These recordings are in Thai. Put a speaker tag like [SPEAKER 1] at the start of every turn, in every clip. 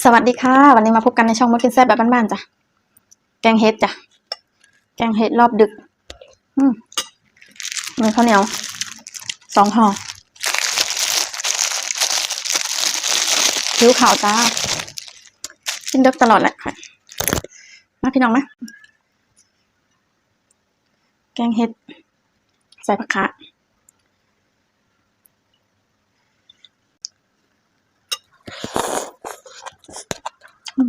[SPEAKER 1] สวัสดีค่ะ วันนี้มาพบกันในช่องมดกินแซ่บแบบบ้านๆจ้ะแกงเห็ดจ้ะแกงเห็ดรอบดึก อืมมีข้าวเหนียวสองห่อผิวขาวจ้ากินดึกตลอดแหละค่ะมาพี่น้องไหมแกงเห็ด ใส่ผักคะอ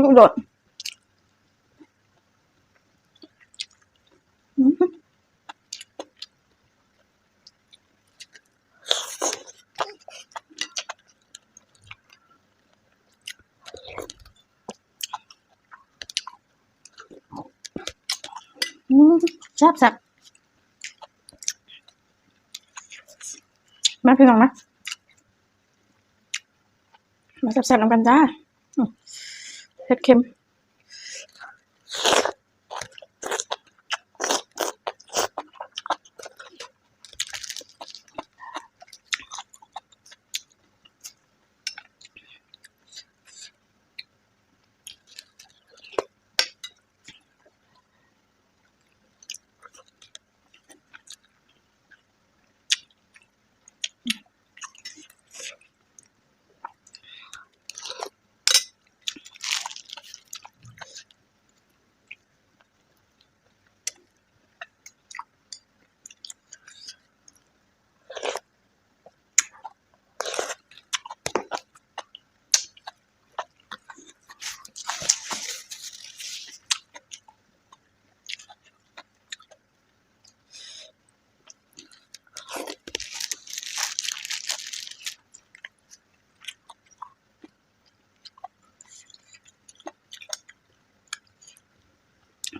[SPEAKER 1] ืม ลูกโดดอืมอืมแซ่บแซ่บมาพี่น้องนะมาแซ่บน้ำกันจ้า อื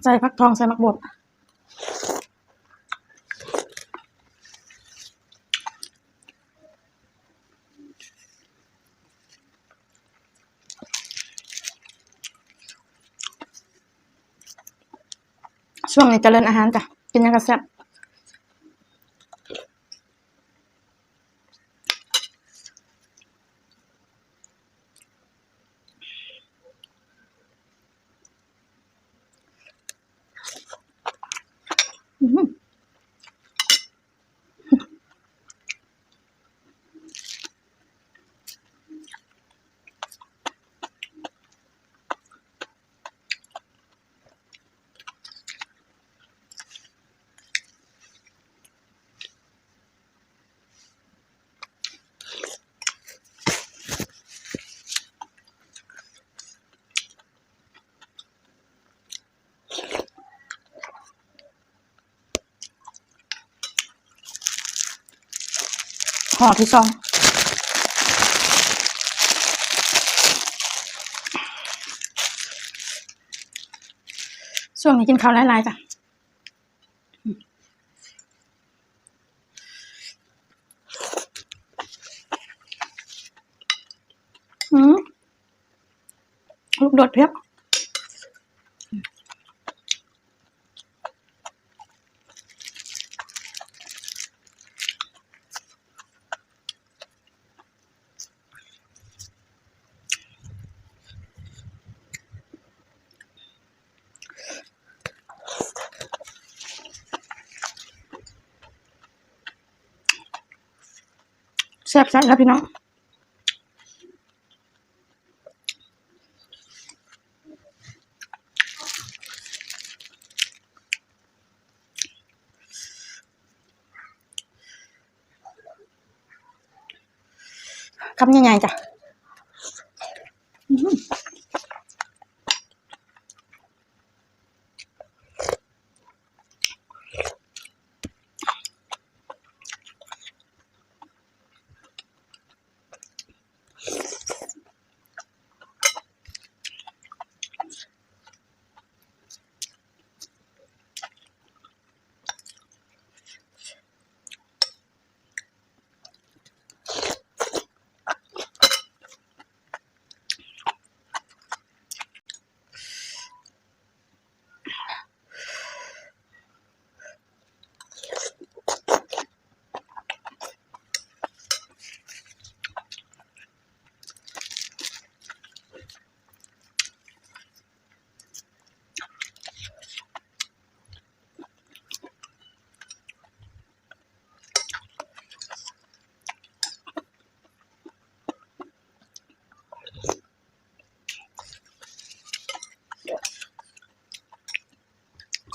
[SPEAKER 1] ใส่ฟักทองใส่มักบดช่วงนี้เจริญอาหารจ้ะ กินยังกระแซ่บ ห่อที่สองช่วงนี้กินข้าวหลายๆจ้ะอืมลูกโดดเพียบ แซ่บๆแล้วพี่น้องคำใหญ่ๆจ้ะ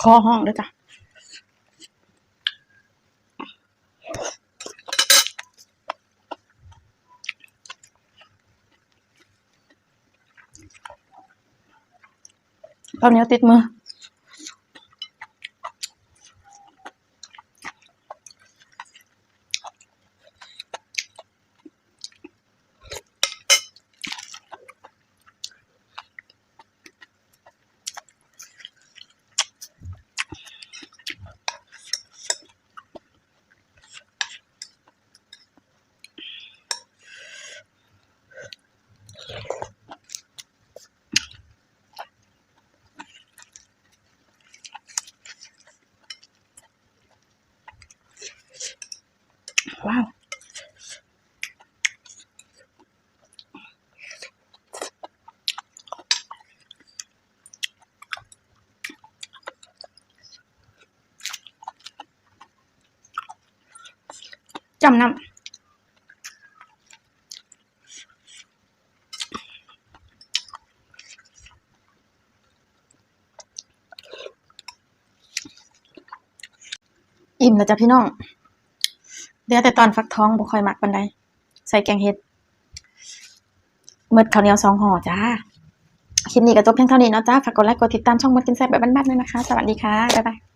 [SPEAKER 1] คอห้องด้วยจ้ะตอนนี้ติดมือ จำนำอิ่มแล้วจ้ะพี่น้อง เดี๋ยวแต่ตอนฟักท้องบ่ค่อยมักปานใดใส่แกงเห็ดเมืดข้าวเหนียวสองห่อจ้า คลิปนี้ก็จบเพียงเท่านี้เนาะจ้า ฝากกดไลค์กดติดตามช่องมดกินแซ่บแบบบ้านๆด้วยนะคะ สวัสดีค่ะ บ๊ายบาย